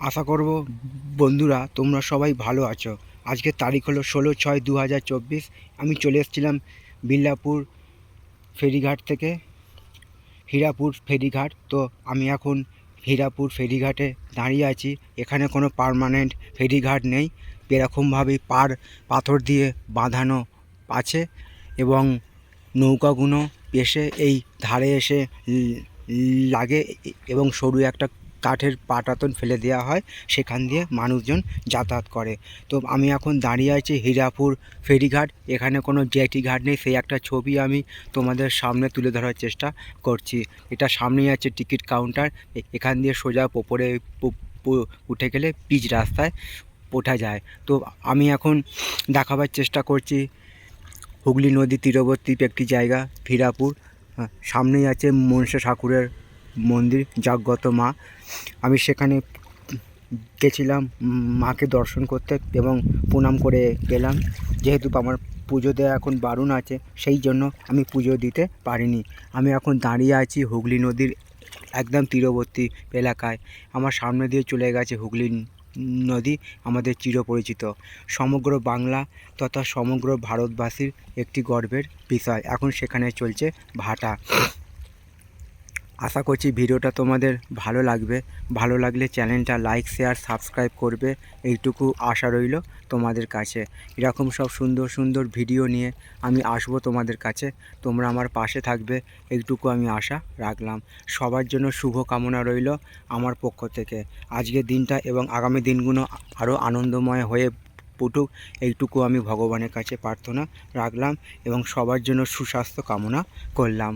আশা করব বন্ধুরা, তোমরা সবাই ভালো আছো। আজকের তারিখ হলো ষোলো ছয় দু হাজার চব্বিশ। আমি চলে এসেছিলাম বিল্লাপুর ফেরিঘাট থেকে, হীরাপুর ফেরিঘাট। তো আমি এখন হীরাপুর ফেরিঘাটে দাঁড়িয়ে আছি। এখানে কোনো পার্মানেন্ট ফেরিঘাট নেই। এরকমভাবেই পার পাথর দিয়ে বাঁধানো আছে এবং নৌকাগুলো এসে এই ধারে এসে লাগে এবং সরু একটা কাঠের পাটাতন ফেলে দেওয়া হয় সেখান দিয়ে মানুষজন যাতায়াত করে। তো আমি এখন দাঁড়িয়ে আছি হীরাপুর ফেরিঘাট এখানে কোনো জেটি ঘাট নেই সেই একটা ছবি আমি তোমাদের সামনে তুলে ধরার চেষ্টা করছি। এটা সামনেই আছে টিকিট কাউন্টার এখান দিয়ে সোজা ওপরে উঠে গেলে পিচ রাস্তায় ওঠা যায়। তো আমি এখন দেখাবার চেষ্টা করছি হুগলি নদী তীরবর্তী একটি জায়গা হীরাপুর। হ্যাঁ, সামনেই আছে মনসা ঠাকুরের মন্দির, জাগ্রত মা। আমি সেখানে গেছিলাম, মাকে দর্শন করতে এবং প্রণাম করে গেলাম। যেহেতু আমার পুজো দেওয়া এখন বারণ আছে, সেই জন্য আমি পুজো দিতে পারিনি। আমি এখন দাঁড়িয়ে আছি হুগলি নদীর একদম তীরবর্তী এলাকায়। আমার সামনে দিয়ে চলে গেছে হুগলি নদী, আমাদের চিরপরিচিত। সমগ্র বাংলা তথা সমগ্র ভারতবাসীর একটি গর্বের বিষয়। এখন সেখানে চলছে ভাটা। আশা করছি ভিডিওটা তোমাদের ভালো লাগবে। ভালো লাগলে চ্যানেলটা লাইক, শেয়ার, সাবস্ক্রাইব করবে। এইটুকু আশা রইল তোমাদের কাছে। এরকম সব সুন্দর সুন্দর ভিডিও নিয়ে আমি আসব তোমাদের কাছে। তোমরা আমার পাশে থাকবে, এইটুকু আমি আশা রাখলাম। সবার জন্য শুভ কামনা রইল আমার পক্ষ থেকে। আজকের দিনটা এবং আগামী দিনগুলো আরও আনন্দময় হয়ে উঠুক, এইটুকু আমি ভগবানের কাছে প্রার্থনা রাখলাম এবং সবার জন্য সুস্বাস্থ্য কামনা করলাম।